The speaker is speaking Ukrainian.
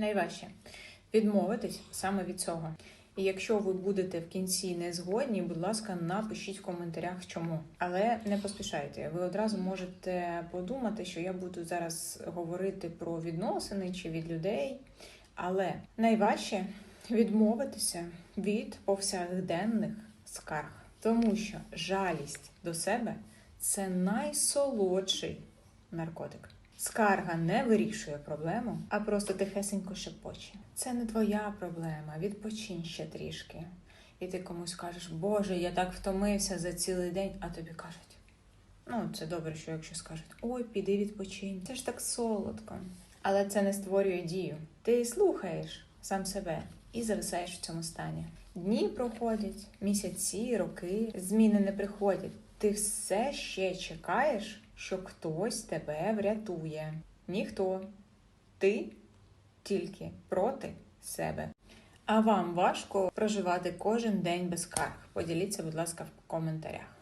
Найважче відмовитись саме від цього. І якщо ви будете в кінці не згодні, будь ласка, напишіть в коментарях, чому. Але не поспішайте. Ви одразу можете подумати, що я буду зараз говорити про відносини чи від людей. Але найважче відмовитися від повсякденних скарг, тому що жалість до себе це найсолодший наркотик. Скарга не вирішує проблему, а просто тихесенько шепоче. Це не твоя проблема, відпочинь ще трішки. І ти комусь кажеш, Боже, я так втомився за цілий день, а тобі кажуть. Ну, це добре, що якщо скажуть, ой, піди відпочинь, це ж так солодко. Але це не створює дію. Ти слухаєш сам себе і зависаєш в цьому стані. Дні проходять, місяці, роки, зміни не приходять. Ти все ще чекаєш, що хтось тебе врятує. Ніхто. Ти тільки проти себе. А вам важко проживати кожен день без карг? Поділіться, будь ласка, в коментарях.